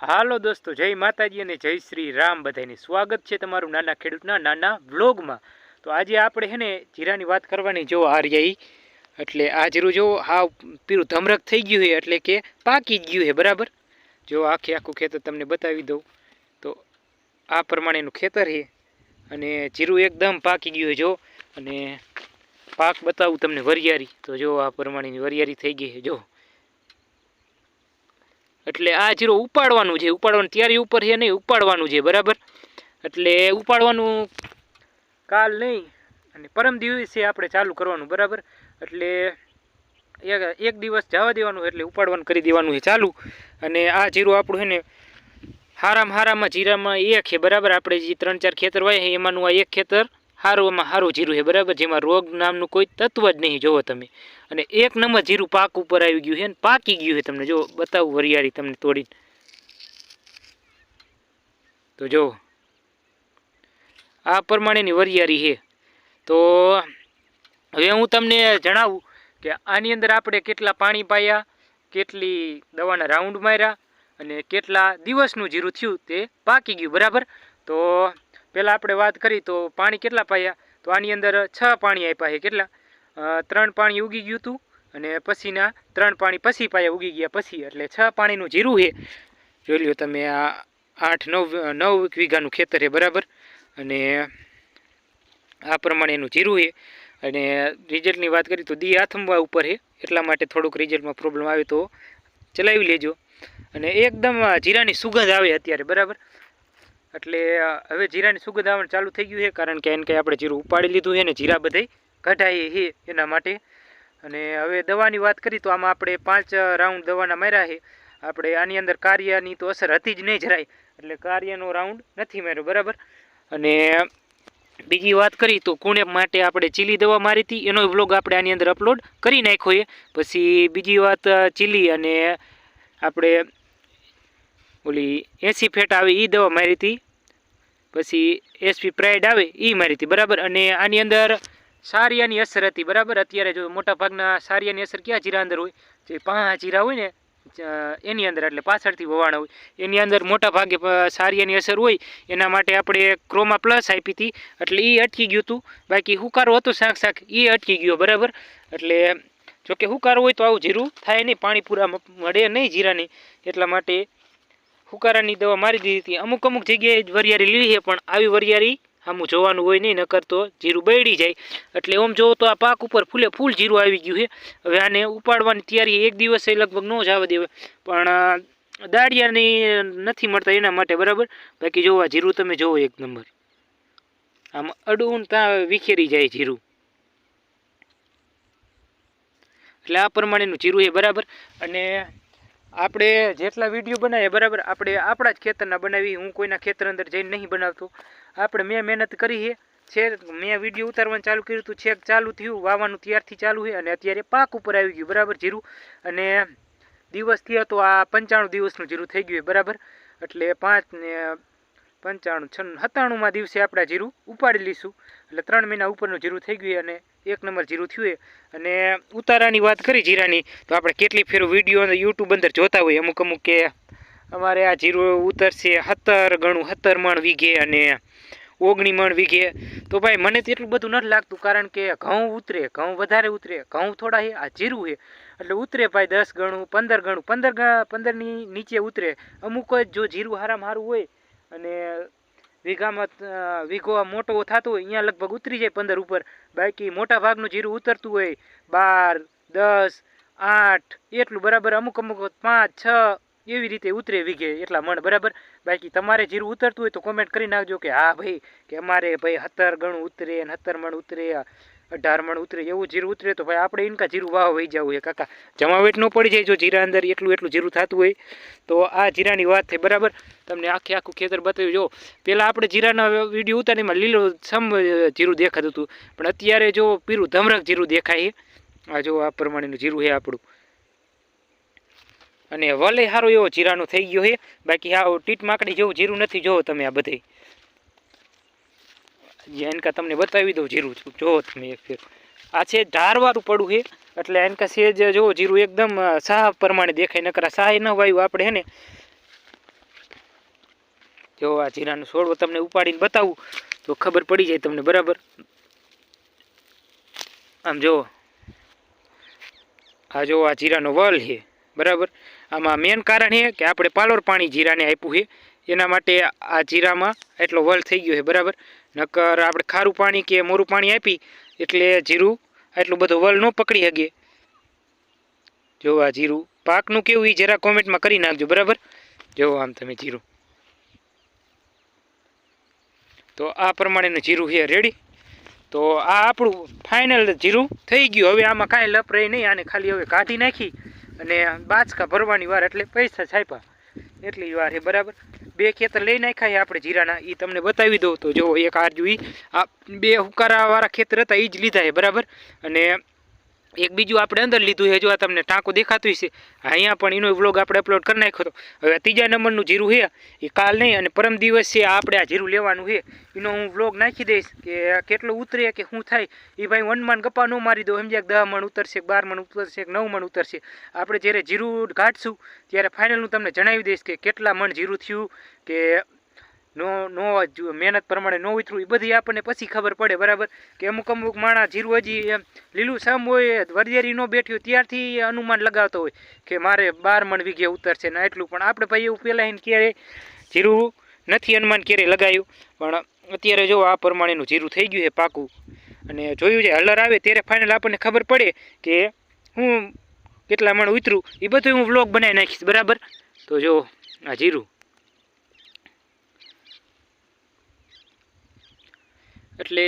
હાલો દોસ્તો, જય માતાજી અને જય શ્રી રામ. બધાને સ્વાગત છે તમારું નાના ખેડૂતના નાના વ્લોગમાં. તો આજે આપણે છે ને જીરાની વાત કરવાની. જો આ એટલે આ જીરું જો હા પીરું ધમરક થઈ ગયું છે, એટલે કે પાકી ગયું છે, બરાબર? જો આખે આખું ખેતર તમને બતાવી દઉં. તો આ પ્રમાણેનું ખેતર છે અને જીરું એકદમ પાકી ગયું છે, જો. અને પાક બતાવું તમને વરિયારી તો જો આ પ્રમાણેની વરિયારી થઈ ગઈ છે, જો. એટલે આ જીરો ઉપાડવાનું છે, ઉપાડવાનું ત્યારે ઉપર છે નહીં, ઉપાડવાનું છે, બરાબર? એટલે ઉપાડવાનું કાલ નહીં, અને પરમ દિવસે આપણે ચાલુ કરવાનું, બરાબર? એટલે એક દિવસ જવા દેવાનું એટલે ઉપાડવાનું કરી દેવાનું છે, ચાલુ. અને આ જીરું આપણું છે ને, હારામાં હારામાં જીરામાં એક છે, બરાબર? આપણે જે ત્રણ ચાર ખેતર હોય એમાંનું આ એક ખેતર સારુંમાં સારું જીરું છે, બરાબર? જેમાં રોગ નામનું કોઈ તત્વ જ નહીં, જોવો તમે. અને એક નંબર જીરું પાક ઉપર આવી ગયું છે ને, પાકી ગયું છે તમને, જો બતાવું વરિયાળી તમને તોડીને. તો જો, આ પ્રમાણેની વરિયાળી છે. તો હવે હું તમને જણાવું કે આની અંદર આપણે કેટલા પાણી પાયા, કેટલી દવાના રાઉન્ડ માર્યા અને કેટલા દિવસનું જીરું થયું તે પાકી ગયું, બરાબર? તો પહેલાં આપણે વાત કરી તો પાણી કેટલા પાયા? તો આની અંદર છ પાણી આપ્યા છે. કેટલા? ત્રણ પાણી ઉગી ગયું હતું અને પછીના ત્રણ પાણી પછી પાયા ઉગી ગયા પછી. એટલે છ પાણીનું જીરું છે. જોઈ લો તમે આ આઠ, નવ નવ વીઘાનું ખેતર છે બરાબર. અને આ પ્રમાણે એનું જીરું છે. અને રિઝલ્ટની વાત કરી તો દી આથમવા ઉપર છે. એટલા માટે થોડુંક રિઝલ્ટમાં પ્રોબ્લેમ આવે તો ચલાવી લેજો. અને એકદમ જીરાની સુગંધ આવે અત્યારે, બરાબર. એટલે હવે જીરાની સુગંધ ચાલુ થઈ ગયું છે, કારણ કે એને કંઈ આપણે જીરું ઉપાડી લીધું છે અને જીરા બધાય કઢાય છે એના માટે. અને હવે દવાની વાત કરી તો આમાં આપણે પાંચ રાઉન્ડ દવાના માર્યા છે. આપણે આની અંદર કાર્યની તો અસર હતી જ નહીં જરાય, એટલે કાર્યનો રાઉન્ડ નથી માર્યો, બરાબર? અને બીજી વાત કરી તો કુણે માટે આપણે ચીલી દવા મારી હતી, એનો વ્લોગ આપણે આની અંદર અપલોડ કરી નાખ્યો પછી બીજી વાત ચીલી અને આપણે ઓલી એસી ફેટ આવે એ દવા મારી હતી. પછી એસપી પ્રાઇડ આવે એ મારી હતી બરાબર? અને આની અંદર સારિયાની અસર હતી, બરાબર? અત્યારે જો મોટા ભાગના સારિયાની અસર ક્યાં જીરા અંદર હોય? જે પાંચ જીરા હોય ને એની અંદર, એટલે પાછળથી વવાણ હોય. એની અંદર મોટા ભાગે સારિયાની અસર હોય, એના માટે આપણે ક્રોમા પ્લસ આપી હતી, એટલે એ અટકી ગયું હતું. બાકી હુકારો હતો શાક શાક એ અટકી ગયો, બરાબર? એટલે જોકે હુકારો હોય તો આવું જીરું થાય નહીં પાણી પૂરા મળે નહીં જીરાની, એટલા માટે હુકારાની દવા મારી દીધી હતી. અમુક અમુક જગ્યાએ જ વરિયાળી લીધી છે, પણ આવી વરિયાળી આમું જોવાનું હોય નહીં, નકર તો જીરું બળી જાય. એટલે ઓમ જોવો તો આ પાક ઉપર ફૂલે ફૂલ જીરું આવી ગયું છે. હવે આને ઉપાડવાની તૈયારી એક દિવસે લગભગ ન જ આવવા દેવાય. પણ દાળિયાની નથી મળતા એના માટે, બરાબર? બાકી જોવા જીરું તમે જોવો એક નંબર. આમ અડવું ત્યાં વિખેરી જાય જીરું. એટલે આ પ્રમાણેનું જીરું છે, બરાબર? અને આપણે જેટલા વીડિયો બનાવીએ, બરાબર, આપણે આપણા જ ખેતરના બનાવી હું કોઈના ખેતર અંદર જઈને નહીં બનાવતો. આપણે મેં મહેનત કરી છે છેક મેં વીડિયો ઉતારવાનું ચાલુ કર્યું હતું, છેક ચાલુ થયું, વાવવાનું ત્યારથી ચાલુ છે, અને અત્યારે પાક ઉપર આવી ગયું, બરાબર, જીરું. અને દિવસ થયો તો આ પંચાણું દિવસનું જીરું થઈ ગયું બરાબર. એટલે પાંચ પંચાણું, છન્નું, સત્તાણુંમાં દિવસે આપણે જીરું ઉપાડી લઈશું. એટલે ત્રણ મહિના ઉપરનું જીરું થઈ ગયું અને એક નંબર જીરું થયું અને ઉતારાની વાત કરી જીરાની, તો આપણે કેટલી ફેર વીડિયો યુટ્યુબ અંદર જોતા હોય અમુક અમુક કે અમારે આ જીરું ઉતરશે સત્તર ગણું સત્તર મણ વીઘે અને ઓગણી મણ વીઘે. તો ભાઈ, મને તો એટલું બધું નથી લાગતું, કારણ કે ઘઉં ઉતરે, ઘઉં વધારે ઉતરે, ઘઉં થોડા છે આ જીરું છે એટલે ઉતરે ભાઈ દસ ગણું, પંદર ગણું, પંદર પંદરની નીચે ઉતરે. અમુક જ જો જીરું હારામાં સારું હોય અને વીઘામાં વીઘો મોટો થતો હોય અહીંયા લગભગ ઉતરી જાય પંદર ઉપર. બાકી મોટા ભાગનું જીરું ઉતરતું હોય, બાર, દસ, આઠ, એટલું બરાબર, અમુક અમુક પાંચ, છ, એવી રીતે ઉતરે વીઘે એટલા મણ, બરાબર? બાકી તમારે જીરું ઉતરતું હોય તો કોમેન્ટ કરી નાખજો કે, હા ભાઈ, કે અમારે ભાઈ હતર ગણું ઉતરે ને હતર મણ ઉતરે અઢાર મણ ઉતરે, એવું જીરું ઉતરે તો ભાઈ આપણે ઇનકા જીરું વાહ વહી જવું હોય કાકા. જમાવેટ ન પડી જાય જો જીરા અંદર એટલું એટલું જીરું થતું હોય, તો આ જીરાની વાત થઈ બરાબર? તમને આખે આખું ખેતર બતાવ્યું. જો પહેલાં આપણે જીરાના વીડિયો ઉતારીમાં લીલો સમ જીરું દેખાતું હતું, પણ અત્યારે જો પીરું ધમરક જીરું દેખાય આ જો આ પ્રમાણેનું જીરું છે આપણું. અને વલે સારો એવો જીરાનો થઈ ગયો છે. બાકી આ ટીટ માકડી જેવું જીરું નથી જોવો તમે આ બધે. એનકા તમને બતાવી દઉં જીરું જોવો તમે એક ફેર. આ છે ઢારવાળું પડું છે. એટલે એનકા સેજ જો જીરું એકદમ સાહ પ્રમાણે દેખાય, નકરા સાહ ન વાયું, આપણે હે ને. જો આ જીરાનું છોડવો તમને ઉપાડીને બતાવું, તો ખબર પડી જાય તમને, બરાબર? આમ જુઓ આ જો આ જીરાનો વલ છે, બરાબર? આમાં મેન કારણ છે કે આપણે પાલોર પાણી જીરાને આપ્યું છે. એના માટે આ જીરામાં એટલો વલ થઈ ગયો છે, બરાબર? નકર આપણે ખારું પાણી કે મોરું પાણી આપી, એટલે જીરું એટલું બધું વલ ન પકડી શકીએ જો આ જીરું પાકનું કેવું એ જરા કોમેન્ટમાં કરી નાખજો, બરાબર? જો આમ તમે જીરું. તો આ પ્રમાણેનું જીરું છે રેડી તો આ આપણું ફાઇનલ જીરું થઈ ગયું. હવે આમાં કાંઈ લપ રહી નહીં, આને ખાલી હવે કાઢી નાખી અને બાચકા ભરવાની વાર એટલે પૈસા છાપ્યા એટલી વાર છે, બરાબર? બે ખેતર લઈ નાખ્યા છે આપણે જીરાના એ તમને બતાવી દઉં. તો જો એક આરજુ એ આ બે હુકારાવાળા ખેતર હતા એ જ લીધા છે, બરાબર? અને એક બીજું આપણે અંદર લીધું છે, જો આ તમને ટાંકું દેખાતું હશે. અહીંયા પણ એનો વ્લોગ આપણે અપલોડ કરી નાખ્યો હતો. હવે ત્રીજા નંબરનું જીરું છે, એ કાલ નહીં, અને પરમ દિવસ છે આપણે આ જીરું લેવાનું છે. એનો હું વ્લોગ નાખી દઈશ કે કેટલું ઉતરે કે શું થાય, એ ભાઈ વનમાન ગપ્પા ન મારી દો. સમજ્યા દહ મણ ઉતરશે, બાર મણ ઉતરશે નવ મણ ઉતરશે. આપણે જ્યારે જીરું ઘાટશું ત્યારે ફાઇનલ હું તમને જણાવી દઈશ કે કેટલા મણ જીરું થયું, કે નો નો મહેનત પ્રમાણે નો ઉતરું એ બધી આપણને પછી ખબર પડે, બરાબર? કે અમુક અમુક માણસ જીરું હજી લીલું સામ હોય વરિયારી ન બેઠ્યું, ત્યારથી અનુમાન લગાવતો હોય કે મારે બાર મણ વીઘે ઉતરશે ને એટલું પણ આપણે ભાઈ એવું પહેલાં એને ક્યારે જીરું નથી અનુમાન ક્યારે લગાવ્યું પણ અત્યારે જો આ પ્રમાણેનું જીરું થઈ ગયું છે પાકું, અને જોયું છે હલર આવે ત્યારે ફાઇનલ આપણને ખબર પડે કે હું કેટલા મણ ઉતરું એ બધું હું વ્લોગ બનાવી નાખીશ, બરાબર? તો જો, આ જીરું એટલે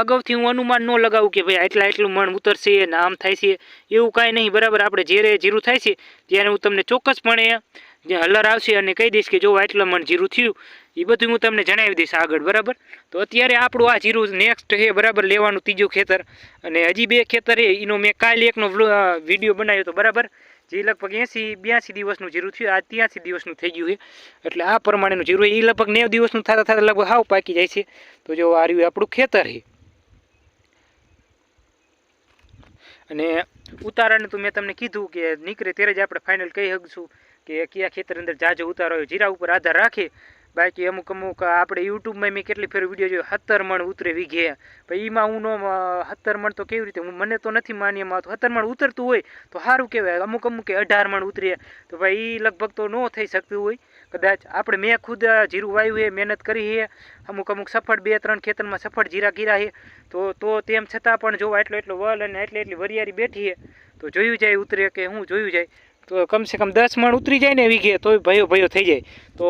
અગાઉથી હું અનુમાન ન લગાવું કે ભાઈ આટલા એટલું મણ ઉતરશે ને આમ થાય છે, એવું કાંઈ નહીં. બરાબર, આપણે જ્યારે જીરું થાય છે, ત્યારે હું તમને ચોક્કસપણે હલર આવશે અને કહી દઈશ કે જો આટલા મણ જીરું થયું એ બધું હું તમને જણાવી દઈશ આગળ. બરાબર? તો અત્યારે આપણું આ જીરું નેક્સ્ટ છે, બરાબર, લેવાનું ત્રીજું ખેતર. અને હજી બે ખેતર એનો મેં કાલે એકનો વીડિયો બનાવ્યો હતો. બરાબર? જે લગભગ એંસી, બ્યાસી દિવસનું જીરું થયું, આ ત્યાંસી દિવસનું થઈ ગયું છે. એટલે આ પ્રમાણેનું જીરું એ લગભગ નેવ દિવસનું થતાં થતાં લગભગ હાવ પાકી જાય છે. તો જો આ રહ્યું આપણું ખેતર છે. અને ઉતારાને તો મેં તમને કીધું કે નીકળે ત્યારે જ આપણે ફાઇનલ કહી શકશું કે કયા ખેતર અંદર જાજો ઉતારો, જીરા ઉપર આધાર રાખે. બાકી અમુક અમુક, આપણે યુટ્યુબમાં મેં કેટલી ફેર વીડિયો જોયો સત્તર મણ ઉતરે વીઘે. ભાઈ એમાં હું ન સત્તર મણ તો કેવી રીતે, હું મને તો નથી માન્યમાં તો સત્તર મણ ઉતરતું હોય તો સારું કહેવાય. અમુક અમુક અઢાર મણ ઉતરીએ. તો ભાઈ એ લગભગ તો ન થઈ શકતું હોય. કદાચ આપણે મેં ખુદ જીરું વાવ્યું છે મહેનત કરી છે અમુક અમુક સફળ બે ત્રણ ખેતરમાં સફળ જીરા ગીરા છે તો તો તેમ છતાં પણ જો એટલો એટલો વલ અને એટલી એટલી વરિયારી બેઠી છે તો જોયું જાય ઉતરે કે હું જોયું જાય. તો કમસે કમ દસ મણ ઉતરી જાય ને વીઘે, તોય ભયો ભયો થઈ જાય. તો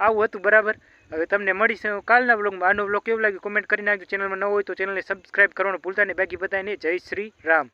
આવું હતું, બરાબર? હવે તમને મળીશું કાલના બ્લોગમાં આનો બ્લોગ કેવું લાગ્યું? કોમેન્ટ કરી નાખજો. ચેનલમાં ન હોય તો ચેનલને સબસ્ક્રાઇબ કરવાનું ભૂલતા નહીં. બાકી બધાને જય શ્રી રામ.